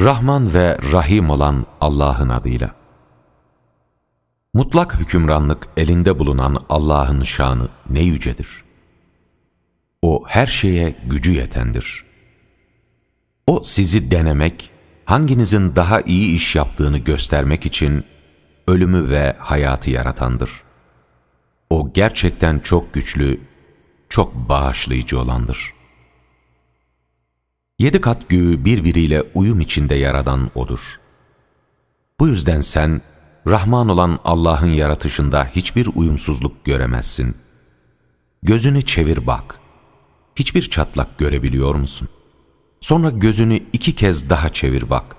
Rahman ve Rahim olan Allah'ın adıyla. Mutlak hükümranlık elinde bulunan Allah'ın şanı ne yücedir. O her şeye gücü yetendir. O sizi denemek, hanginizin daha iyi iş yaptığını göstermek için ölümü ve hayatı yaratandır. O gerçekten çok güçlü, çok bağışlayıcı olandır.'' Yedi kat göğü birbiriyle uyum içinde yaradan O'dur. Bu yüzden sen, Rahman olan Allah'ın yaratışında hiçbir uyumsuzluk göremezsin. Gözünü çevir bak. Hiçbir çatlak görebiliyor musun? Sonra gözünü iki kez daha çevir bak.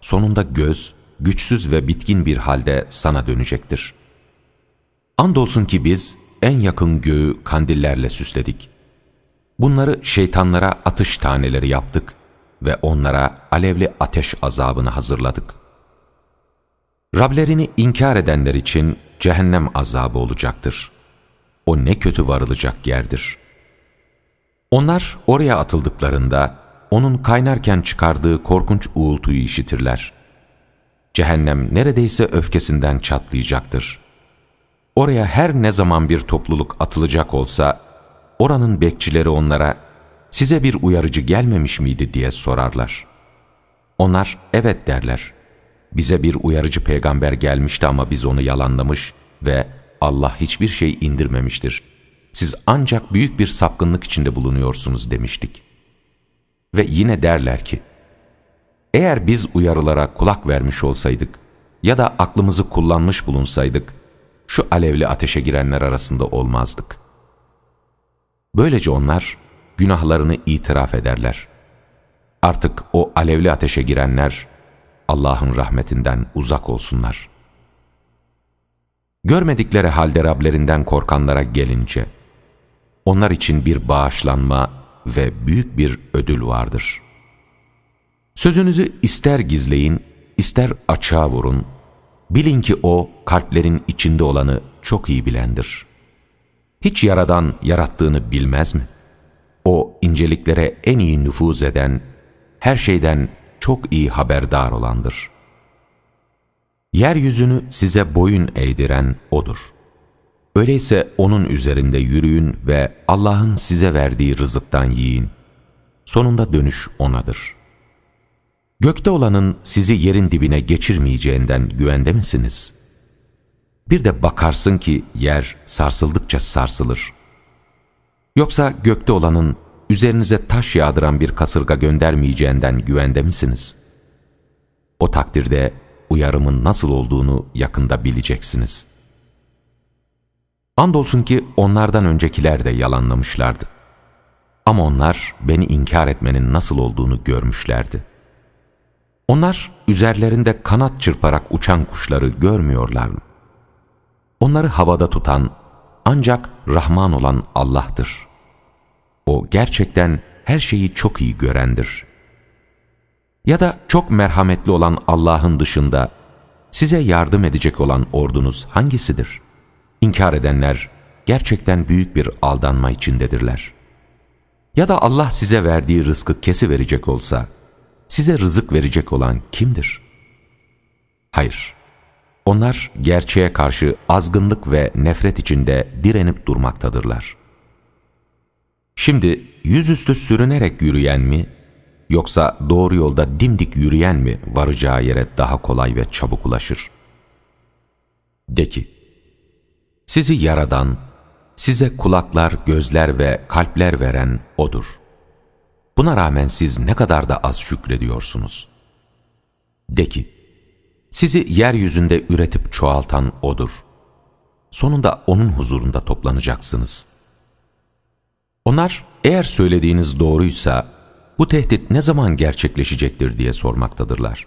Sonunda göz, güçsüz ve bitkin bir halde sana dönecektir. Andolsun ki biz en yakın göğü kandillerle süsledik. Bunları şeytanlara atış taneleri yaptık ve onlara alevli ateş azabını hazırladık. Rablerini inkar edenler için cehennem azabı olacaktır. O ne kötü varılacak yerdir. Onlar oraya atıldıklarında onun kaynarken çıkardığı korkunç uğultuyu işitirler. Cehennem neredeyse öfkesinden çatlayacaktır. Oraya her ne zaman bir topluluk atılacak olsa oranın bekçileri onlara size bir uyarıcı gelmemiş miydi diye sorarlar. Onlar evet derler. Bize bir uyarıcı peygamber gelmişti ama biz onu yalanlamış ve Allah hiçbir şey indirmemiştir. Siz ancak büyük bir sapkınlık içinde bulunuyorsunuz demiştik. Ve yine derler ki, eğer biz uyarılara kulak vermiş olsaydık ya da aklımızı kullanmış bulunsaydık, şu alevli ateşe girenler arasında olmazdık. Böylece onlar günahlarını itiraf ederler. Artık o alevli ateşe girenler Allah'ın rahmetinden uzak olsunlar. Görmedikleri halde Rablerinden korkanlara gelince, onlar için bir bağışlanma ve büyük bir ödül vardır. Sözünüzü ister gizleyin, ister açığa vurun, bilin ki O kalplerin içinde olanı çok iyi bilendir. Hiç yaradan yarattığını bilmez mi?'' O inceliklere en iyi nüfuz eden, her şeyden çok iyi haberdar olandır. Yeryüzünü size boyun eğdiren O'dur. Öyleyse O'nun üzerinde yürüyün ve Allah'ın size verdiği rızıktan yiyin. Sonunda dönüş O'nadır. Gökte olanın sizi yerin dibine geçirmeyeceğinden güvende misiniz? Bir de bakarsın ki yer sarsıldıkça sarsılır. Yoksa gökte olanın üzerinize taş yağdıran bir kasırga göndermeyeceğinden güvende misiniz? O takdirde uyarımın nasıl olduğunu yakında bileceksiniz. Andolsun ki onlardan öncekiler de yalanlamışlardı. Ama onlar beni inkar etmenin nasıl olduğunu görmüşlerdi. Onlar üzerlerinde kanat çırparak uçan kuşları görmüyorlar mı? Onları havada tutan ancak Rahman olan Allah'tır. O gerçekten her şeyi çok iyi görendir. Ya da çok merhametli olan Allah'ın dışında size yardım edecek olan ordunuz hangisidir? İnkar edenler gerçekten büyük bir aldanma içindedirler. Ya da Allah size verdiği rızkı kesi verecek olsa, size rızık verecek olan kimdir? Hayır, onlar gerçeğe karşı azgınlık ve nefret içinde direnip durmaktadırlar. Şimdi yüzüstü sürünerek yürüyen mi, yoksa doğru yolda dimdik yürüyen mi varacağı yere daha kolay ve çabuk ulaşır? De ki, sizi yaradan, size kulaklar, gözler ve kalpler veren O'dur. Buna rağmen siz ne kadar da az şükrediyorsunuz. De ki, sizi yeryüzünde üretip çoğaltan O'dur. Sonunda O'nun huzurunda toplanacaksınız.'' Onlar eğer söylediğiniz doğruysa bu tehdit ne zaman gerçekleşecektir diye sormaktadırlar.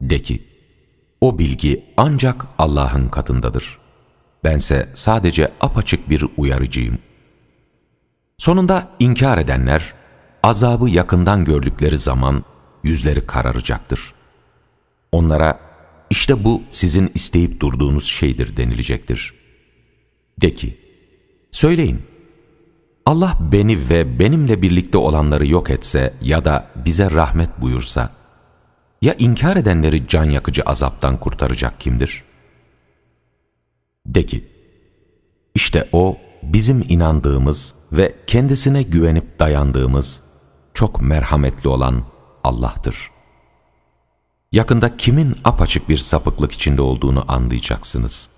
De ki, o bilgi ancak Allah'ın katındadır. Bense sadece apaçık bir uyarıcıyım. Sonunda inkar edenler, azabı yakından gördükleri zaman yüzleri kararacaktır. Onlara, işte bu sizin isteyip durduğunuz şeydir denilecektir. De ki, söyleyin, Allah beni ve benimle birlikte olanları yok etse ya da bize rahmet buyursa, Ya inkar edenleri can yakıcı azaptan kurtaracak kimdir? De ki, işte o bizim inandığımız ve kendisine güvenip dayandığımız çok merhametli olan Allah'tır. Yakında kimin apaçık bir sapıklık içinde olduğunu anlayacaksınız.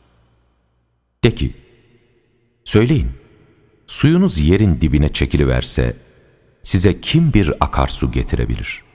De ki, söyleyin, suyunuz yerin dibine çekiliverse, size kim bir akarsu getirebilir?''